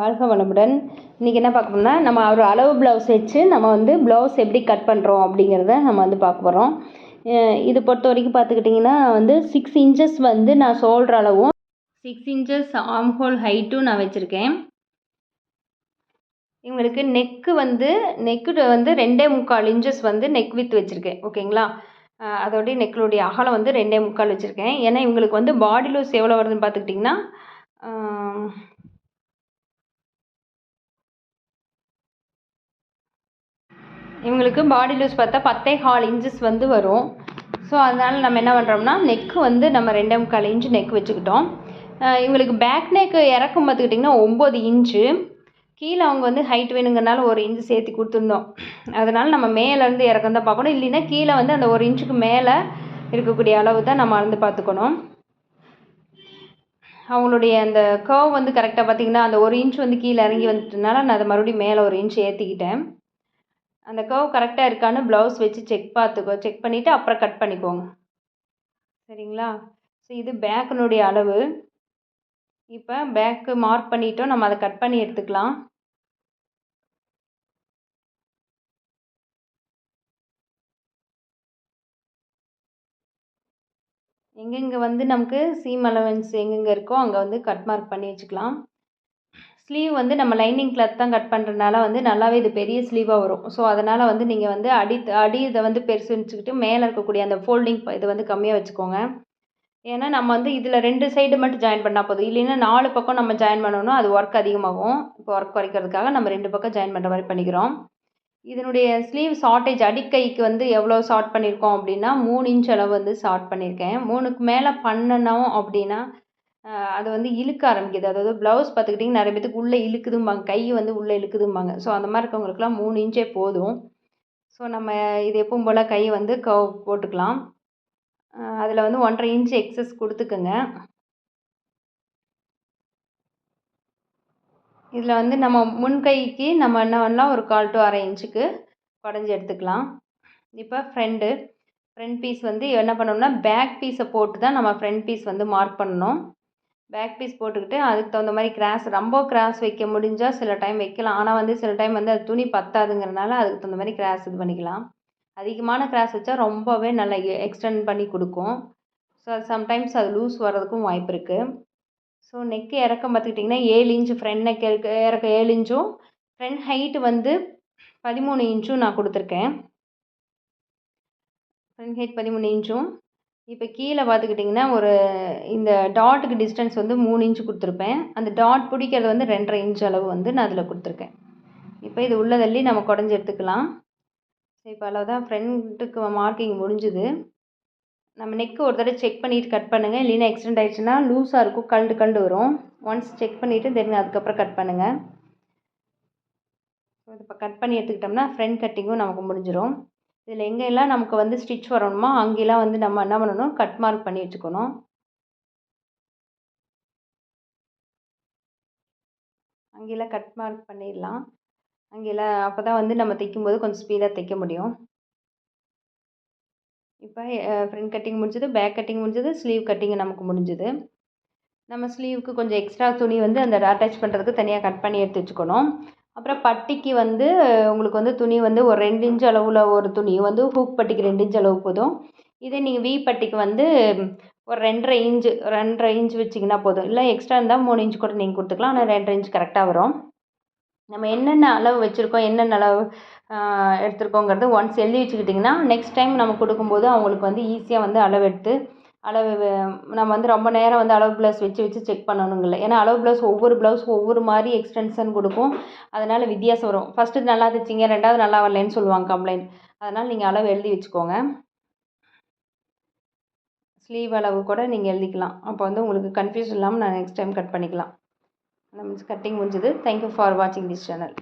வாழ்க வளமுடன். இன்றைக்கி என்ன பார்க்க நம்ம ஒரு அளவு ப்ளவுஸ் வச்சு நம்ம வந்து ப்ளவுஸ் எப்படி கட் பண்ணுறோம் அப்படிங்கிறத நம்ம வந்து பார்க்க போகிறோம் இது பொறுத்த வரைக்கும் பார்த்துக்கிட்டிங்கன்னா வந்து சிக்ஸ் இன்ச்சஸ் வந்து நான் ஷோல்டர் அளவும் சிக்ஸ் இன்ச்சஸ் ஆம் ஹோல் ஹைட்டும் நான் வச்சுருக்கேன். இவங்களுக்கு நெக்கு வந்து நெக்கு வந்து ரெண்டே முக்கால் இன்ச்சஸ் வந்து நெக் வித் வச்சுருக்கேன். ஓகேங்களா? அதோடைய நெக்களுடைய அகலம் வந்து ரெண்டே முக்கால் வச்சுருக்கேன். ஏன்னா இவங்களுக்கு வந்து பாடி லூஸ் எவ்வளோ வருதுன்னு பார்த்துக்கிட்டிங்கன்னா இவங்களுக்கு பாடி லூஸ் பார்த்தா பத்தே கால் இன்ச்சஸ் வந்து வரும். ஸோ அதனால் நம்ம என்ன பண்ணுறோம்னா நெக்கு வந்து நம்ம ரெண்டே முக்கால் இன்ச்சு நெக் வச்சுக்கிட்டோம். இவங்களுக்கு பேக் நெக்கு இறக்கும் பார்த்துக்கிட்டிங்கன்னா ஒம்பது இன்ச்சு கீழே அவங்க வந்து ஹைட் வேணுங்கிறனால ஒரு இன்ச்சு சேர்த்து கொடுத்துருந்தோம். அதனால் நம்ம மேலேருந்து இறக்கம் தான் பார்க்கணும். இல்லைன்னா கீழே வந்து அந்த ஒரு இன்ச்சுக்கு மேலே இருக்கக்கூடிய அளவு தான் நம்ம அளந்து பார்த்துக்கணும். அவங்களுடைய அந்த கர்வ் வந்து கரெக்டாக பார்த்திங்கன்னா அந்த ஒரு இன்ச் வந்து கீழே இறங்கி வந்துட்டனால நான் அதை மறுபடியும் மேலே ஒரு இன்ச் ஏற்றிக்கிட்டேன் அந்த கர்வ் கரெக்டாக இருக்கான்னு ப்ளவுஸ் வச்சு செக் பார்த்துக்கோ. செக் பண்ணிவிட்டு அப்புறம் கட் பண்ணிக்கோங்க. சரிங்களா? ஸோ இது பேக்கினுடைய அளவு. இப்போ பேக்கு மார்க் பண்ணிட்டோம். நம்ம அதை கட் பண்ணி எடுத்துக்கலாம். எங்கெங்கே வந்து நமக்கு சீம் அலவன்ஸ் எங்கெங்கே இருக்கோ அங்கே வந்து கட் மார்க் பண்ணி வச்சுக்கலாம். ஸ்லீவ் வந்து நம்ம லைனிங் கிளாத் தான் கட் பண்ணுறதுனால வந்து நல்லாவே இது பெரிய ஸ்லீவாக வரும். ஸோ அதனால் வந்து நீங்கள் வந்து அடி அடி இதை வந்து பெருசு வச்சுக்கிட்டு மேலே இருக்கக்கூடிய அந்த ஃபோல்டிங் இது வந்து கம்மியாக வச்சுக்கோங்க. ஏன்னா நம்ம வந்து இதில் ரெண்டு சைடு மட்டும் ஜாயின் பண்ணால் போதும். இல்லைன்னா நாலு பக்கம் நம்ம ஜாயின் பண்ணணும் அது ஒர்க் அதிகமாகும். இப்போ ஒர்க் குறைக்கிறதுக்காக நம்ம ரெண்டு பக்கம் ஜாயின் பண்ணுற மாதிரி பண்ணிக்கிறோம். இதனுடைய ஸ்லீவ் ஷார்ட்டேஜ் அடிக்கைக்கு வந்து எவ்வளோ ஷார்ட் பண்ணியிருக்கோம் அப்படின்னா மூணு இன்ச் அளவு வந்து ஷார்ட் பண்ணியிருக்கேன். மூணுக்கு மேலே பண்ணணும் அப்படின்னா அது வந்து இழுக்க ஆரம்பிக்குது. அதாவது ப்ளவுஸ் பார்த்துக்கிட்டிங்கன்னா நிறைய பேத்துக்கு உள்ளே இழுக்குதும்பாங்க. கை வந்து உள்ளே இழுக்குதும்பாங்க. ஸோ அந்த மாதிரி இருக்கவங்களுக்குலாம் மூணு இன்ச்சே போதும். ஸோ நம்ம இது எப்பவும் போல் கை வந்து கவ் போட்டுக்கலாம். அதில் வந்து ஒன்றரை இன்ச்சு எக்ஸஸ் கொடுத்துக்குங்க. இதில் வந்து நம்ம முன் கைக்கு நம்ம என்ன பண்ணலாம்? ஒரு கால் டு அரை இன்ச்சுக்கு குடஞ்சி எடுத்துக்கலாம். இப்போ ஃப்ரெண்டு ஃப்ரண்ட் பீஸ் வந்து என்ன பண்ணணும்னா பேக் பீஸை போட்டு தான் நம்ம ஃப்ரண்ட் பீஸ் வந்து மார்க் பண்ணணும். பேக் பீஸ் போட்டுக்கிட்டு அதுக்கு தகுந்த மாதிரி கிராஸ் ரொம்ப கிராஸ் வைக்க முடிஞ்சால் சில டைம் வைக்கலாம். ஆனால் வந்து சில டைம் வந்து அது துணி பத்தாதுங்கிறனால அதுக்கு தகுந்த மாதிரி கிராஸ் இது பண்ணிக்கலாம். அதிகமான கிராஸ் வச்சா ரொம்பவே நல்லா எக்ஸ்டெண்ட் பண்ணி கொடுக்கும். ஸோ அது சம்டைம்ஸ் அது லூஸ் வர்றதுக்கும் வாய்ப்பு இருக்குது ஸோ நெக்கு இறக்கம் பார்த்துக்கிட்டிங்கன்னா ஏழு இன்ச்சு ஃப்ரண்ட் நெக் இறக்க இறக்க ஏழு இன்ச்சும் ஃப்ரண்ட் ஹைட்டு வந்து பதிமூணு இன்ச்சும் நான் கொடுத்துருக்கேன். ஃப்ரண்ட் ஹைட் பதிமூணு இன்ச்சும் இப்போ கீழே பார்த்துக்கிட்டிங்கன்னா ஒரு இந்த டாட்டுக்கு டிஸ்டன்ஸ் வந்து மூணு இன்ச்சு கொடுத்துருப்பேன். அந்த டாட் பிடிக்கிறது வந்து ரெண்டரை இன்ச் அளவு வந்து நான் அதில் கொடுத்துருக்கேன். இப்போ இது உள்ளதள்ளி நம்ம குடஞ்சி எடுத்துக்கலாம். இப்போ அளவு தான் ஃப்ரண்ட்டுக்கு மார்க்கிங் முடிஞ்சுது. நம்ம நெக்கு ஒரு தடவை செக் பண்ணிவிட்டு கட் பண்ணுங்கள் இல்லைன்னா எக்ஸ்டெண்ட் ஆகிடுச்சுன்னா லூஸாக இருக்கும். கண்டு கண்டு வரும். ஒன்ஸ் செக் பண்ணிவிட்டு தென் அதுக்கப்புறம் கட் பண்ணுங்கள் இப்போ கட் பண்ணி எடுத்துக்கிட்டோம்னா ஃப்ரண்ட் கட்டிங்கும் நமக்கு முடிஞ்சிடும் இதில் எங்கெல்லாம் நமக்கு வந்து ஸ்டிச் வரணுமோ அங்கெல்லாம் வந்து நம்ம என்ன பண்ணணும்? கட் மார்க் பண்ணி வச்சுக்கணும். அங்கெல்லாம் கட் மார்க் பண்ணிடலாம். அங்கெல்லாம் அப்போ தான் வந்து நம்ம தைக்கும்போது கொஞ்சம் ஸ்பீடாக தைக்க முடியும். இப்போ ஃப்ரண்ட் கட்டிங் முடிஞ்சது பேக் கட்டிங் முடிஞ்சது ஸ்லீவ் கட்டிங் நமக்கு முடிஞ்சது. நம்ம ஸ்லீவுக்கு கொஞ்சம் எக்ஸ்ட்ரா துணி வந்து அந்த அட்டாச் பண்ணுறதுக்கு தனியாக கட் பண்ணி எடுத்து வச்சுக்கணும். அப்புறம் பட்டிக்கு வந்து உங்களுக்கு வந்து துணி வந்து ஒரு ரெண்டு இன்ச் அளவில் ஒரு துணி வந்து ஹூக் பட்டிக்கு ரெண்டு இன்ச் அளவு போதும். இதே நீங்கள் வி பட்டிக்கு வந்து ஒரு ரெண்டரை இன்ச்சு ரெண்டரை இன்ச் வச்சிங்கன்னா போதும். இல்லை எக்ஸ்ட்ரா இருந்தால் மூணு இன்ச் கூட நீங்கள் கொடுத்துக்கலாம். ஆனால் ரெண்டரை இன்ச் கரெக்டாக வரும். நம்ம என்னென்ன அளவு வச்சுருக்கோம் என்னென்ன அளவு எடுத்துருக்கோங்கிறது ஒன்ஸ் எழுதி வச்சுக்கிட்டிங்கன்னா நெக்ஸ்ட் டைம் நம்ம கொடுக்கும்போது அவங்களுக்கு வந்து ஈஸியாக வந்து அளவு எடுத்து அளவு நம்ம வந்து ரொம்ப நேரம் வந்து அளவு ப்ளவுஸ் வச்சு வச்சு செக் பண்ணணுங்கள ஏன்னா அளவு ப்ளவுஸ் ஒவ்வொரு ப்ளவுஸ் ஒவ்வொரு மாதிரி எக்ஸ்டென்ஷன் கொடுக்கும். அதனால் வித்தியாசம் வரும். ஃபஸ்ட்டு நல்லா தைச்சிங்க ரெண்டாவது நல்லா வரலன்னு சொல்லுவாங்க கம்ப்ளைண்ட் அதனால் நீங்கள் அளவு எழுதி வச்சுக்கோங்க. ஸ்லீவ் அளவு கூட நீங்கள் எழுதிக்கலாம். அப்போ வந்து உங்களுக்கு கன்ஃபியூஸ் இல்லாமல் நான் நெக்ஸ்ட் டைம் கட் பண்ணிக்கலாம். நம்ம கட்டிங் முடிஞ்சது. தேங்க்யூ ஃபார் வாட்சிங் திஸ் சேனல்